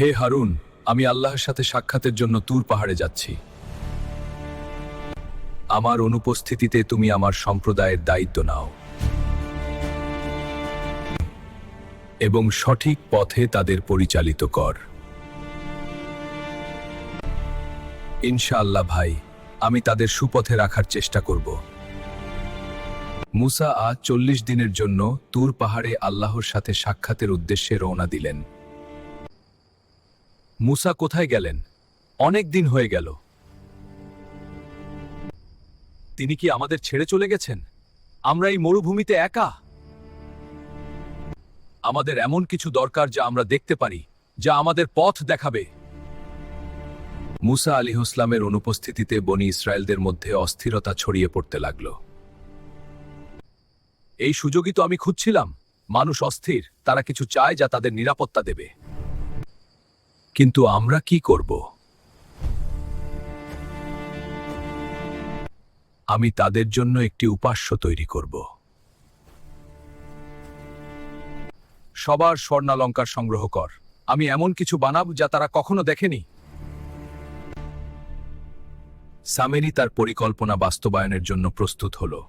হে হারুন, আমি আল্লাহর সাথে সাক্ষাতের জন্য তুর পাহাড়ে যাচ্ছি। আমার অনুপস্থিতিতে তুমি আমার সম্প্রদায়ের দায়িত্ব নাও। এবং সঠিক পথে তাদের পরিচালিত কর। ইনশাআল্লাহ ভাই, আমি তাদের সুপথে রাখার চেষ্টা করব। মুসা আজ চল্লিশ দিনের জন্য তুর পাহাড়ে আল্লাহর সাথে সাক্ষাতের উদ্দেশ্যে রওনা দিলেন। মুসা কোথায় গেলেন? অনেক দিন হয়ে গেল। তিনি কি আমাদের ছেড়ে চলে গেছেন? আমরা এই মরুভূমিতে একা? আমাদের এমন কিছু দরকার যা আমরা দেখতে পারি, যা আমাদের পথ দেখাবে। মুসা আলী হোসলামের অনুপস্থিতিতে বনি ইসরায়েলদের মধ্যে অস্থিরতা ছড়িয়ে পড়তে লাগল। এই সুযোগই তো আমি খুঁজছিলাম। মানুষ অস্থির, তারা কিছু চায় যা তাদের নিরাপত্তা দেবে। কিন্তু আমরা কি করব? আমি তাদের জন্য একটি উপাস্য তৈরি করব। সবার স্বর্ণালঙ্কার সংগ্রহ কর। আমি এমন কিছু বানাব যা তারা কখনো দেখেনি। সামেরি তার পরিকল্পনা বাস্তবায়নের জন্য প্রস্তুত হলো।